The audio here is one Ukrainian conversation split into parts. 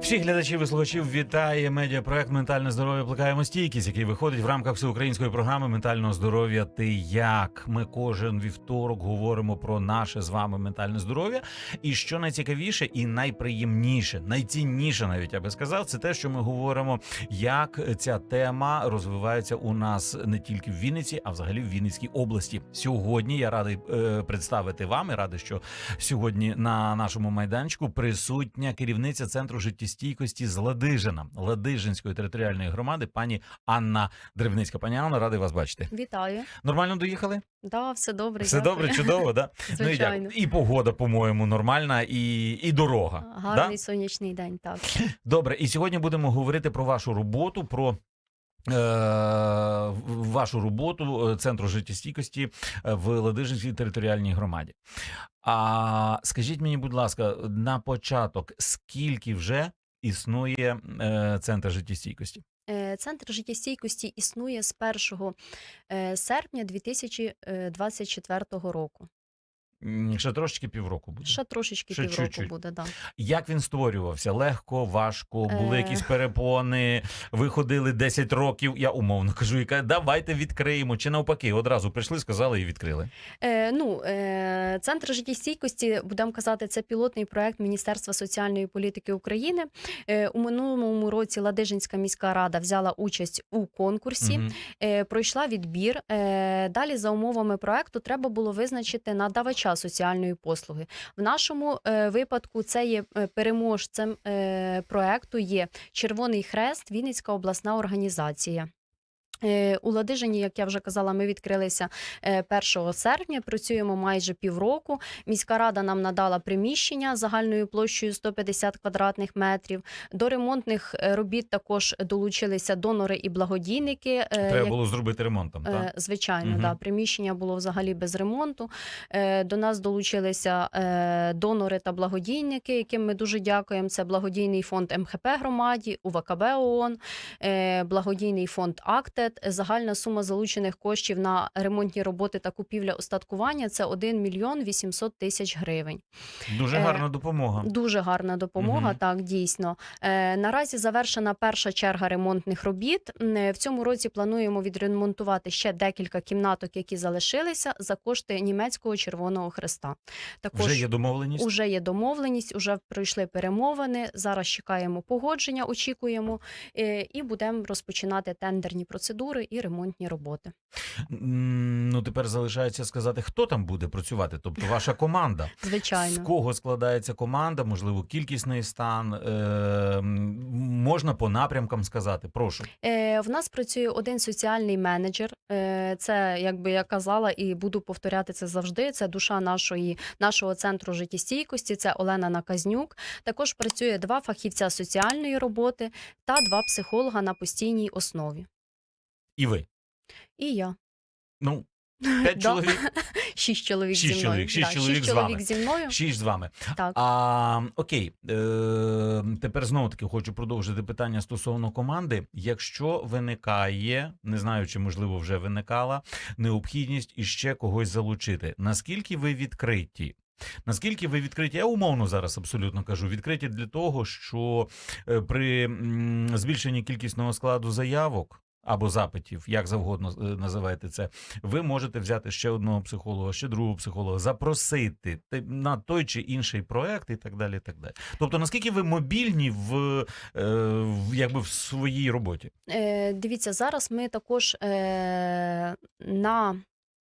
Всіх глядачів і слухачів вітає медіапроект Ментальне здоров'я плекаємо стійкість, який виходить в рамках всеукраїнської програми ментального здоров'я. Ти як ми кожен вівторок говоримо про наше з вами ментальне здоров'я. І що найцікавіше і найприємніше, найцінніше, навіть я би сказав, це те, що ми говоримо, як ця тема розвивається у нас не тільки в Вінниці, а взагалі в Вінницькій області. Сьогодні я радий е, представити вам і радий, що сьогодні на нашому майданчику присутня керівниця центру життєстійкості з Ладижина Ладижинської територіальної громади, пані Анна Древницька. Пані Анна, радий вас бачити. Вітаю. Нормально доїхали? Да, все добре. Все дякую. добре, чудово, да? Ну і Звичайно. І погода, по-моєму, нормальна, і, і дорога. Гарний Да? сонячний день, так. Добре, і сьогодні будемо говорити про вашу роботу, про. Е, Вашу роботу е, центру життєстійкості е, в Ладижинській територіальній громаді. А скажіть мені, будь ласка, на початок, скільки вже існує центр життєстійкості? Центр життєстійкості існує з 1 е, серпня 2024 року. Ще трошечки півроку буде. Ще трошечки Ще півроку чуть-чуть. буде, да. Як він створювався? Легко, важко, були Е. якісь перепони, ви ходили 10 років, я умовно кажу, яка давайте відкриємо. Чи навпаки, одразу прийшли, сказали і відкрили. Е, ну, е, Центр життєстійкості, будемо казати, це пілотний проект Міністерства соціальної політики України. Е, у минулому році Ладижинська міська рада взяла участь у конкурсі. Мгм. е, пройшла відбір. Е, далі, за умовами проекту, треба було визначити надавача соціальної послуги. В нашому е, випадку це є е, переможцем е, проекту є Червоний Хрест, Вінницька обласна організація. Е, У Ладижині, як я вже казала, ми відкрилися е, 1 серпня. Працюємо майже півроку. Міська рада нам надала приміщення загальною площею 150 квадратних метрів. До ремонтних е, робіт також долучилися донори і благодійники. е, Треба як- було зробити ремонт там, Е, так? Звичайно, Мгм. да. приміщення було взагалі без ремонту. Е, До нас долучилися е, донори та благодійники, яким ми дуже дякуємо. Це благодійний фонд МХП громаді, УВКБ ООН, е, благодійний фонд Актет. Загальна сума залучених коштів на ремонтні роботи та купівля устаткування це 1 мільйон 800 тисяч гривень. Дуже е, гарна допомога. Дуже гарна допомога, Мгм. так дійсно. Е, наразі завершена перша черга ремонтних робіт. Е, В цьому році плануємо відремонтувати ще декілька кімнаток, які залишилися за кошти німецького Червоного Хреста. Також Вже є домовленість. Уже є домовленість, уже пройшли перемовини. Зараз чекаємо погодження, очікуємо і будемо розпочинати тендерні процедури і ремонтні роботи. Ну тепер залишається сказати, хто там буде працювати. Тобто ваша команда. Звичайно, З кого складається команда, можливо, кількісний стан. Е, можна по напрямкам сказати. Прошу. Е, в нас працює один соціальний менеджер. Е, це, якби я казала, і буду повторяти це завжди. Це душа нашої, нашого центру життєстійкості. Це Олена Наказнюк. Також працює два фахівця соціальної роботи та два психолога на постійній основі. І ви. І я. Ну, п'ять Да. чоловік, Шість чоловік Шість зі мною. чоловік, шість Да, чоловік з вами. чоловік зі мною. шість з вами. Так. А окей, е, тепер знову таки хочу продовжити питання стосовно команди. Якщо виникає, не знаю, чи можливо вже виникала необхідність іще когось залучити, наскільки ви відкриті? Наскільки ви відкриті? Я умовно зараз абсолютно кажу, відкриті для того, що е, при м, збільшенні кількісного складу заявок. Або запитів, як завгодно е, називаєте це, ви можете взяти ще одного психолога, ще другого психолога, запросити на той чи інший проект і так далі. І так далі. Тобто, наскільки ви мобільні в, е, в якби в своїй роботі? Е, дивіться, зараз ми також е, на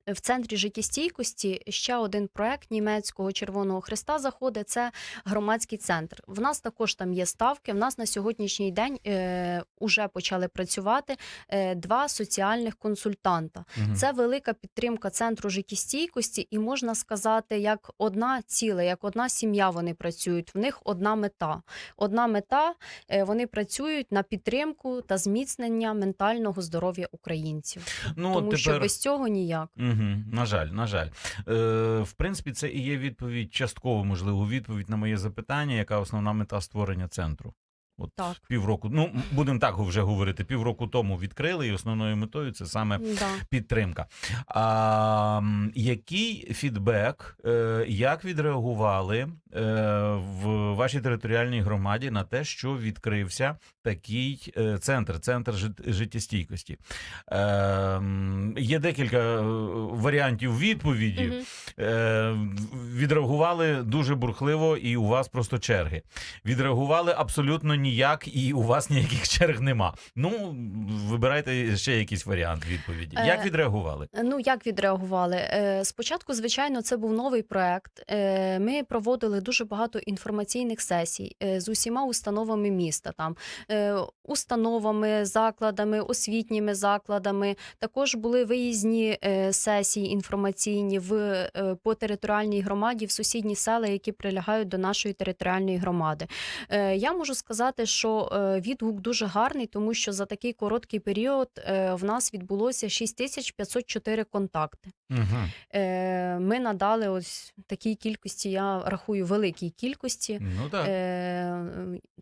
в центрі життєстійкості ще один проект німецького Червоного Христа заходить. Це громадський центр. В нас також там є ставки. В нас на сьогоднішній день е, уже почали працювати е, два соціальних консультанта. Мгм. Це велика підтримка центру життєстійкості, і можна сказати, як одна ціла, як одна сім'я вони працюють. В них одна мета. Одна мета е, вони працюють на підтримку та зміцнення ментального здоров'я українців, ну, тому тепер... що без цього ніяк. Угу, на жаль, на жаль. Е, в принципі, це і є відповідь, частково, можливо, відповідь на моє запитання, яка основна мета створення центру. От Так. півроку, ну будемо так вже говорити, півроку тому відкрили, і основною метою це саме Да. підтримка. А, який фідбек, е, як відреагували е, в вашій територіальній громаді на те, що відкрився такий е, центр, центр життєстійкості? Є декілька варіантів відповіді. Е, відреагували дуже бурхливо, і у вас просто черги. Відреагували абсолютно ніяк, і у вас ніяких черг нема. Ну, вибирайте ще якийсь варіант відповіді. Е, Як відреагували? Ну, як відреагували? Е, Спочатку, звичайно, це був новий проект. Е, Ми проводили дуже багато інформаційних сесій з усіма установами міста, там установами, закладами, освітніми закладами. Також були виїзні сесії інформаційні в по територіальній громаді в сусідні села, які прилягають до нашої територіальної громади. Я можу сказати, що е, відгук дуже гарний, тому що за такий короткий період е, в нас відбулося 6504 контакти. Угу. Ми надали ось такій кількості, я рахую, великій кількості. Ну так.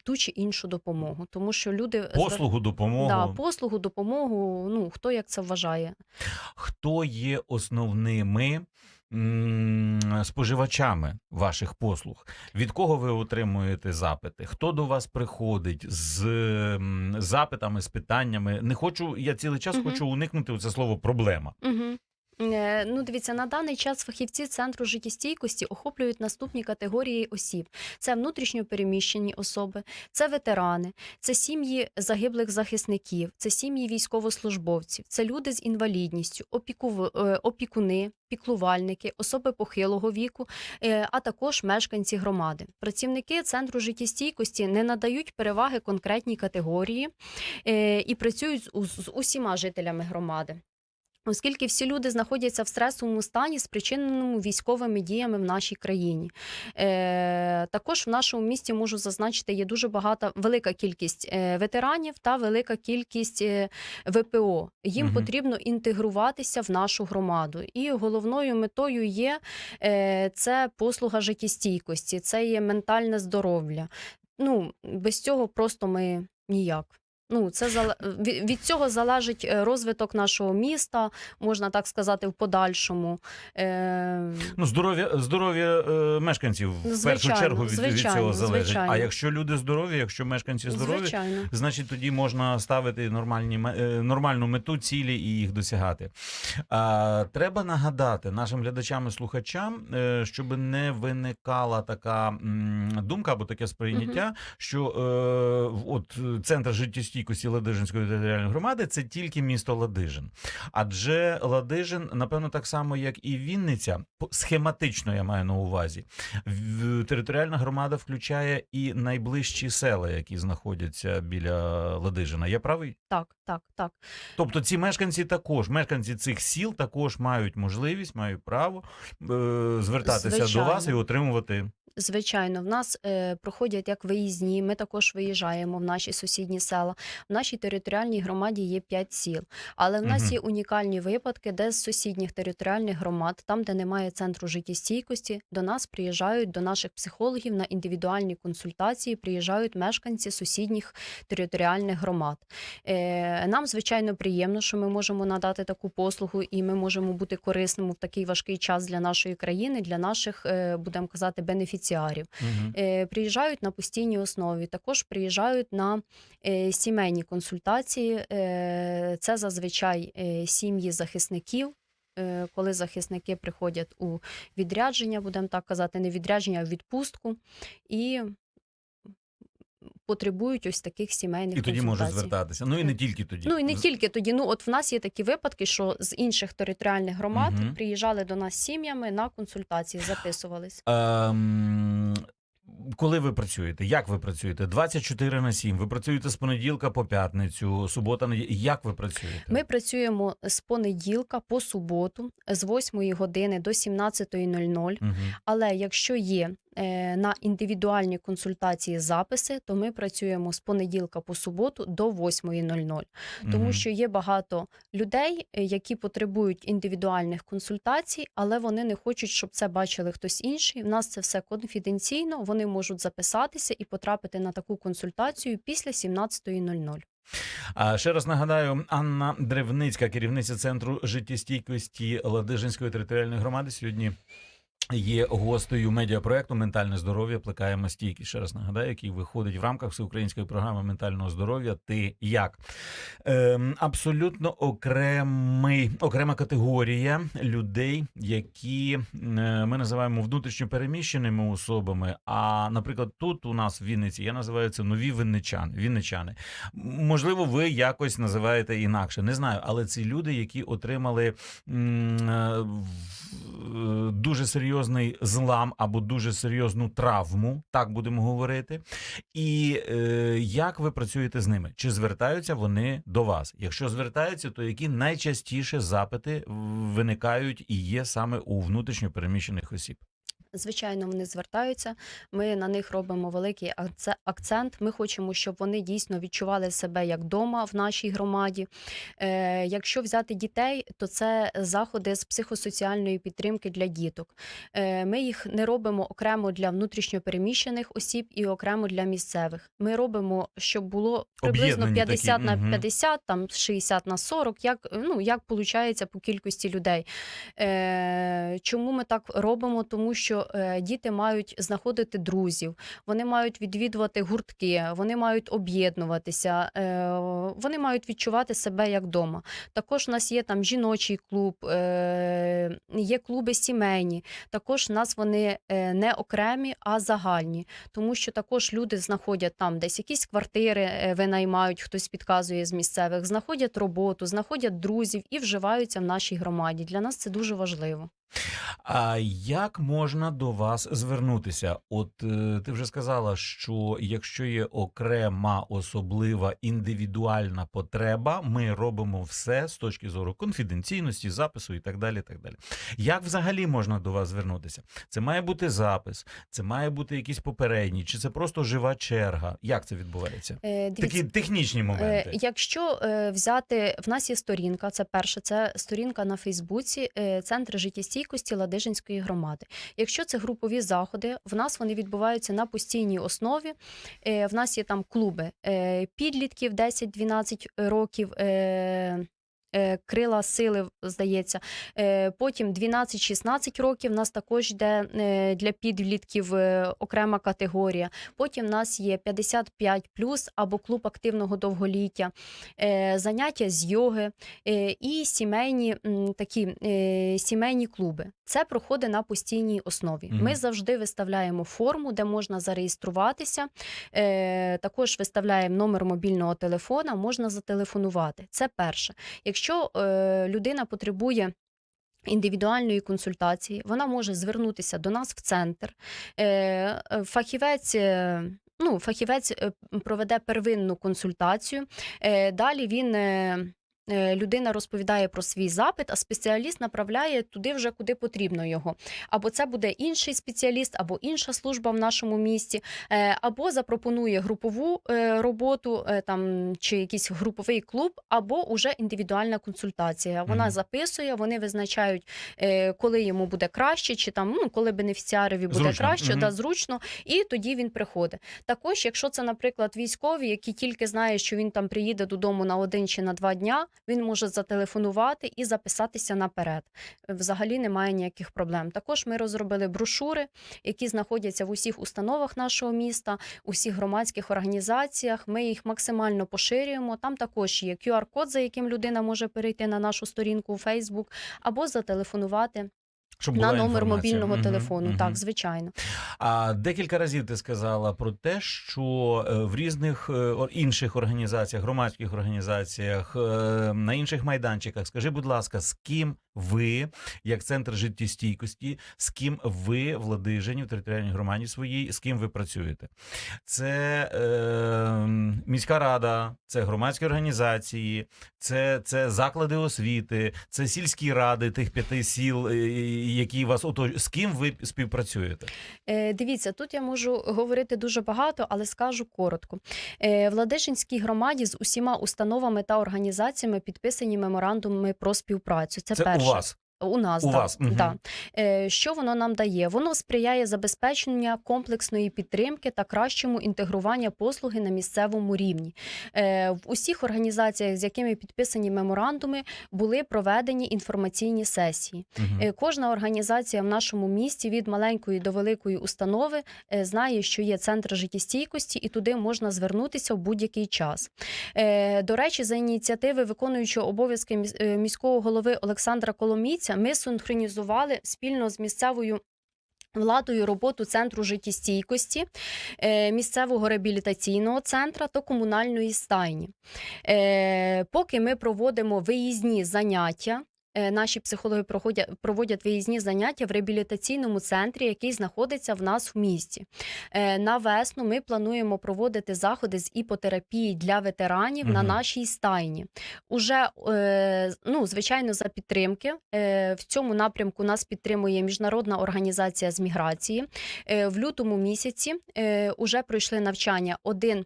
Ту чи іншу допомогу, тому що люди Послугу, допомогу. да, послугу, допомогу. Ну хто як це вважає? Хто є основними споживачами ваших послуг? Від кого ви отримуєте запити? Хто до вас приходить з запитами, з питаннями? Не хочу, я цілий час угу. хочу уникнути це слово проблема. Угу. Е, Ну, дивіться, на даний час фахівці центру життєстійкості охоплюють наступні категорії осіб: це внутрішньо переміщені особи, це ветерани, це сім'ї загиблих захисників, це сім'ї військовослужбовців, це люди з інвалідністю, опіку... е, опікуни, піклувальники, особи похилого віку, е, а також мешканці громади. Працівники центру життєстійкості не надають переваги конкретній категорії і працюють з усіма жителями громади. Оскільки всі люди знаходяться в стресовому стані, спричиненому військовими діями в нашій країні. Е, також в нашому місті можу зазначити, є дуже багата велика кількість е, ветеранів та велика кількість е, ВПО. Їм Мгм. потрібно інтегруватися в нашу громаду. І головною метою є е, це послуга життєстійкості, це є ментальне здоров'я. Ну, без цього просто ми ніяк. Ну, це зале- від, від цього залежить е, розвиток нашого міста, можна так сказати, в подальшому. Е, Ну, здоров'я здоров'я е, мешканців в першу чергу від, від цього залежить. звичайно. А якщо люди здорові, якщо мешканці здорові, звичайно. значить тоді можна ставити нормальні е, нормальну мету, цілі і їх досягати. А, треба нагадати нашим глядачам і слухачам, е, щоб не виникала така думка або таке сприйняття, що е, от е, центр життєстійкості Ладижинської територіальної громади це тільки місто Ладижин. Адже Ладижин, напевно, так само як і Вінниця, схематично я маю на увазі. Територіальна громада включає і найближчі села, які знаходяться біля Ладижина. Я правий? Так, так, так. Тобто ці мешканці також, мешканці цих сіл також мають можливість, мають право е, звертатися до вас і отримувати. Звичайно, в нас е, проходять як виїзні. Ми також виїжджаємо в наші сусідні села. В нашій територіальній громаді є 5 сіл, але в нас є унікальні випадки, де з сусідніх територіальних громад, там де немає центру життєстійкості, до нас приїжджають до наших психологів на індивідуальні консультації. Приїжджають мешканці сусідніх територіальних громад. Е, Нам звичайно приємно, що ми можемо надати таку послугу, і ми можемо бути корисними в такий важкий час для нашої країни, для наших, е, будемо казати, бенефіціарів. Мгм. Угу. Приїжджають на постійній основі, також приїжджають на е, сімейні консультації. Е, Це зазвичай сім'ї захисників. Коли захисники приходять у відрядження, будемо так казати, не відрядження, а відпустку, і потребують ось таких сімейних І тоді можуть звертатися. Ну і не тільки тоді. Ну і не тільки тоді. Ну от в нас є такі випадки, що з інших територіальних громад Мгм. приїжджали до нас сім'ями на консультації, записувались. Ем, коли ви працюєте? Як ви працюєте? 24 на 7. Ви працюєте з понеділка по п'ятницю, субота, неділя. Як ви працюєте? Ми працюємо з понеділка по суботу з 8 години до 17.00. Угу. Але якщо є на індивідуальні консультації записи, то ми працюємо з понеділка по суботу до 8.00 тому що є багато людей, е, які потребують індивідуальних консультацій, але вони не хочуть, щоб це бачили хтось інший. У нас це все конфіденційно. Вони можуть записатися і потрапити на таку консультацію після 17.00. А ще раз нагадаю, Анна Древницька, керівниця центру життєстійкості Ладижинської територіальної громади, сьогодні. Є гостею медіапроекту Ментальне здоров'я плекаємо стійкість. Ще раз нагадаю, який виходить в рамках всеукраїнської програми ментального здоров'я. Ти як ем, абсолютно окремий окрема категорія людей, які е, ми називаємо внутрішньо переміщеними особами. А наприклад, тут у нас в Вінниці я називаю це нові вінничани. Вінничани. Можливо, ви якось називаєте інакше, не знаю, але це люди, які отримали м, е, е, дуже серйозний злам або дуже серйозну травму, так будемо говорити. І е, як ви працюєте з ними? Чи звертаються вони до вас? Якщо звертаються, то які найчастіше запити виникають і є саме у внутрішньо переміщених осіб? Звичайно, вони звертаються. Ми на них робимо великий акцент. Ми хочемо, щоб вони дійсно відчували себе як вдома в нашій громаді. Е, якщо взяти дітей, то це заходи з психосоціальної підтримки для діток. Е, ми їх не робимо окремо для внутрішньопереміщених осіб і окремо для місцевих. Ми робимо, щоб було приблизно Об'єднані 50 такі, на мгм. 50, там 60 на 40, як, ну, як виходить по кількості людей. Е, чому ми так робимо? Тому що е, діти мають знаходити друзів, вони мають відвідувати гуртки, вони мають об'єднуватися, е, вони мають відчувати себе як вдома. Також у нас є там жіночий клуб, е, є клуби сімейні. Також у нас вони не окремі, а загальні, тому що також люди знаходять там десь якісь квартири, винаймають, хтось підказує з місцевих, знаходять роботу, знаходять друзів і вживаються в нашій громаді. Для нас це дуже важливо. А як можна до вас звернутися? От е, ти вже сказала, що якщо є окрема особлива індивідуальна потреба, ми робимо все з точки зору конфіденційності, запису і так далі. так далі. Як взагалі можна до вас звернутися? Це має бути запис, це має бути якийсь попередній, чи це просто жива черга? Як це відбувається? Е, Такі технічні моменти. Е, Якщо е, взяти, в нас є сторінка, це перше, це сторінка на Фейсбуці, е, Центр життєстійкості Ладижинської громади. Якщо це групові заходи, в нас вони відбуваються на постійній основі. Е, В нас є там клуби е, підлітків 10-12 років. Е, Крила сили, здається. Е, Потім 12-16 років. У нас також йде е, для підлітків окрема категорія. Потім в нас є 55 або клуб активного довголіття, заняття з йоги і сімейні такі сімейні клуби. Це проходить на постійній основі. Ми завжди виставляємо форму, де можна зареєструватися. Також виставляємо номер мобільного телефона, можна зателефонувати. Це перше. Якщо е, людина потребує індивідуальної консультації, вона може звернутися до нас в центр. Е, е, Фахівець. е, Ну, фахівець проведе первинну консультацію. Далі він людина розповідає про свій запит, а спеціаліст направляє туди вже куди потрібно його. Або це буде інший спеціаліст, або інша служба в нашому місті, е, або запропонує групову е, роботу е, там чи якийсь груповий клуб, або уже індивідуальна консультація. Вона записує, вони визначають, е, коли йому буде краще, чи там ну коли бенефіціарові буде Зручно, краще, мгм. да, зручно, і тоді він приходить. Також, якщо це, наприклад, військовий, який тільки знає, що він там приїде додому на один чи на два дня, він може зателефонувати і записатися наперед. Взагалі немає ніяких проблем. Також ми розробили брошури, які знаходяться в усіх установах нашого міста, усіх громадських організаціях. Ми їх максимально поширюємо. Там також є QR-код, за яким людина може перейти на нашу сторінку у Facebook, або зателефонувати Щоб на номер мобільного Мгм, телефону. мгм. Так, звичайно. А декілька разів ти сказала про те, що е, в різних е, інших організаціях, громадських організаціях, е, на інших майданчиках, скажи, будь ласка, з ким ви, як центр життєстійкості, з ким ви в Ладижині, в територіальній громаді своїй, з ким ви працюєте? Це е, міська рада, це громадські організації, це, це заклади освіти, це сільські ради тих п'яти сіл, які вас отож... З ким ви співпрацюєте? Е, Дивіться, тут я можу говорити дуже багато, але скажу коротко. Е, В Ладешинській громаді з усіма установами та організаціями підписані меморандуми про співпрацю. Це, Це перше. у вас. У нас У да, вас, мгм. да. Е, що воно нам дає? Воно сприяє забезпеченню комплексної підтримки та кращому інтегруванню послуги на місцевому рівні. Е, в усіх організаціях, з якими підписані меморандуми, були проведені інформаційні сесії. Мгм. Е, Кожна організація в нашому місті від маленької до великої установи е, знає, що є центр життєстійкості, і туди можна звернутися в будь-який час. Е, До речі, за ініціативи виконуючого обов'язки міс- е, міського голови Олександра Коломійця, ми синхронізували спільно з місцевою. Владою роботу центру життєстійкості, е, місцевого реабілітаційного центру та комунальної стайні. Е, Поки ми проводимо виїзні заняття, наші психологи проходять, проводять виїзні заняття в реабілітаційному центрі, який знаходиться в нас в місті. Е, На весну ми плануємо проводити заходи з іпотерапії для ветеранів на нашій стайні. Уже, е, ну, звичайно, за підтримки. Е, В цьому напрямку нас підтримує Міжнародна організація з міграції. Е, В лютому місяці е, уже пройшли навчання один.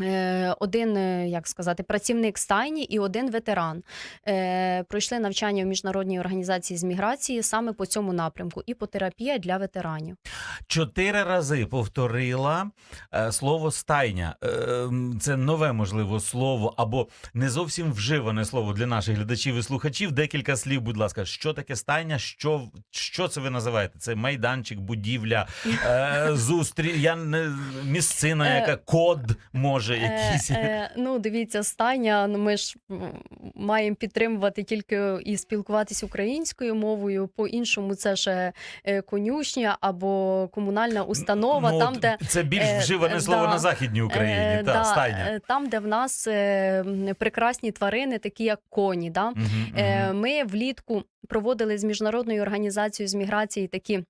Е, Один, е, як сказати, працівник стайні і один ветеран е, пройшли навчання в міжнародній організації з міграції саме по цьому напрямку. Іпотерапія для ветеранів. Чотири рази повторила слово стайня. Це нове можливо слово або не зовсім вживане слово для наших глядачів і слухачів. Декілька слів, будь ласка, що таке стайня? Що, що це ви називаєте? Це майданчик, будівля, зустріч, я не місцина, яка код може якийсь. Е, е, ну, дивіться, стайня. Ну, ми ж маємо підтримувати тільки і спілкуватися українською мовою. По-іншому, це ще е, конюшня або комунальна установа, Ну, там, де це більш е, вживане е, слово да. на західній Україні. Е, та да, стайня. е, Там, де в нас е, прекрасні тварини, такі як коні. Да? Мгм, Е. Ми влітку проводили з міжнародною організацією з міграції такі.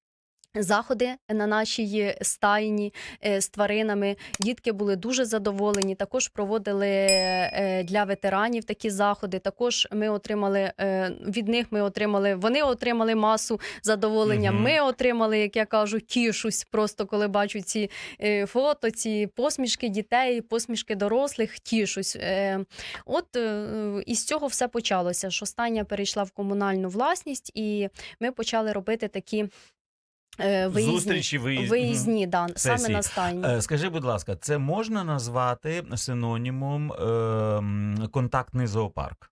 Заходи на нашій стайні е, з тваринами дітки були дуже задоволені. Також проводили е, для ветеранів такі заходи. Також ми отримали е, від них. Ми отримали. Вони отримали масу задоволення. Мгм. Ми отримали, як я кажу, тішусь просто коли бачу ці е, фото, ці посмішки дітей, посмішки дорослих. Тішусь. Е, От е, із цього все почалося. Що стайня перейшла в комунальну власність, і ми почали робити такі. Е, Виїзні, Зустрічі, Мгм. виїзні да, саме на стайні. Е, Скажи, будь ласка, це можна назвати синонімом е, контактний зоопарк?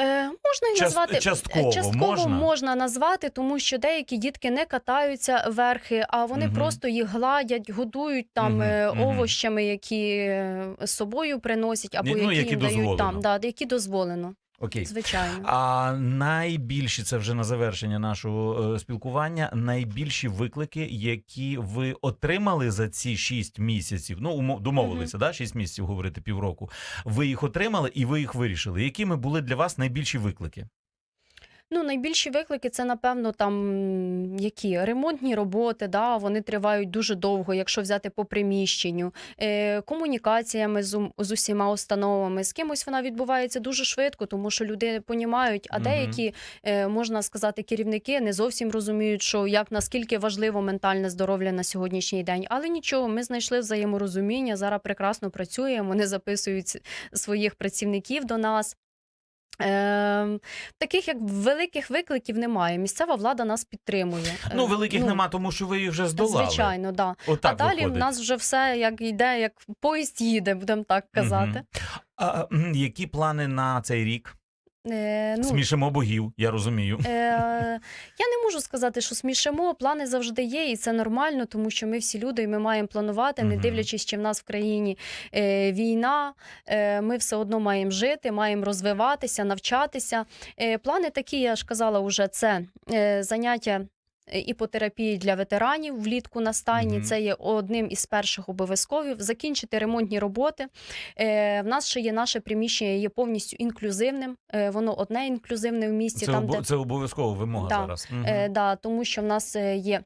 Е, можна і назвати частково частково можна? назвати, тому що деякі дітки не катаються верхи, а вони Мгм. просто їх гладять, годують там Мгм, е, овощами, які е, з собою приносять, або ну, які, які їм дають там, да, які дозволено, Окей. звичайно. А найбільші це вже на завершення нашого е, спілкування. Найбільші виклики, які ви отримали за ці шість місяців. Ну домовилися, да, шість місяців говорити півроку. Ви їх отримали і ви їх вирішили. Якими були для вас найбільші виклики? Ну, найбільші виклики це, напевно, там які ремонтні роботи, да, вони тривають дуже довго, якщо взяти по приміщенню. Е, комунікаціями з, з усіма установами. З кимось вона відбувається дуже швидко, тому що люди понімають, а деякі, е, можна сказати, керівники не зовсім розуміють, що як наскільки важливо ментальне здоров'я на сьогоднішній день. Але нічого, ми знайшли взаєморозуміння, зараз прекрасно працюємо, вони записують своїх працівників до нас. Е, таких як великих викликів немає. Місцева влада нас підтримує. Ну великих великих нема, тому що ви їх вже здолали. Звичайно, да. Отак а далі виходить. в нас вже все як йде, як поїзд їде, будемо так казати. Угу. А, які плани на цей рік? Е, ну, Смішимо богів, я розумію. Е, я не можу сказати, що смішимо. Плани завжди є, і це нормально, тому що ми всі люди, і ми маємо планувати, не дивлячись, чи в нас в країні е, війна. Е, ми все одно маємо жити, маємо розвиватися, навчатися. Е, плани такі, я ж казала, уже це е, заняття. Е, іпотерапії для ветеранів влітку на стайні. Мгм. Це є одним із перших обов'язковів. Закінчити ремонтні роботи. Е, в нас ще є наше приміщення, є повністю інклюзивним. Е, воно одне інклюзивне в місті. Це, там, об... де, це обов'язкова вимога Да. зараз. Мгм. е, да, тому що в нас е, є.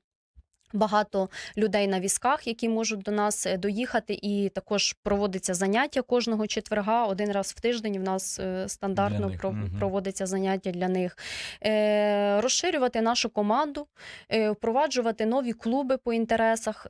Багато людей на візках, які можуть до нас е, доїхати, і також проводиться заняття кожного четверга. Один раз в тиждень в нас е, стандартно проводиться заняття для них. Е, розширювати нашу команду, впроваджувати нові клуби по інтересах.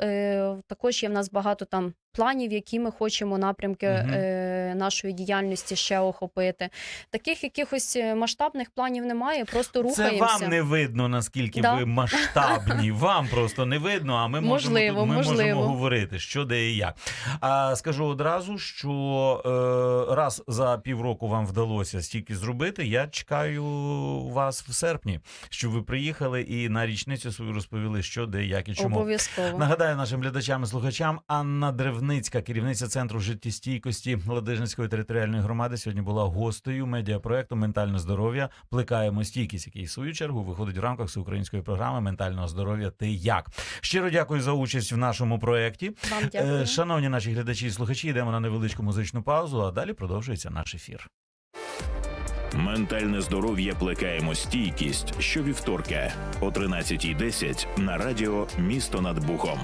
Також є в нас багато там планів, які ми хочемо напрямки Мгм. е, нашої діяльності ще охопити. Таких якихось масштабних планів немає, просто Це вам не видно, наскільки Да. ви масштабні. Вам просто не видно, а ми можемо, Можливо, тут, ми можливо. можемо говорити, що де і як. А скажу одразу, що е, раз за півроку вам вдалося стільки зробити. Я чекаю вас в серпні, щоб ви приїхали і на річницю свою розповіли, що де, як і чому. Обов'язково. Нагадаю нашим глядачам і слухачам, Анна Древницька, керівниця центру життєстійкості Ладижинської територіальної громади, сьогодні була гостею медіапроекту Ментальне здоров'я. Плекаємо стійкість, який в свою чергу виходить в рамках всеукраїнської програми ментального здоров'я. Ти як щиро дякую за участь в нашому проєкті. Вам дякую. Е, Шановні наші глядачі і слухачі, йдемо на невеличку музичну паузу, а далі продовжується наш ефір. Ментальне здоров'я плекаємо стійкість щовівторка о 13.10 на радіо Місто над Бухом.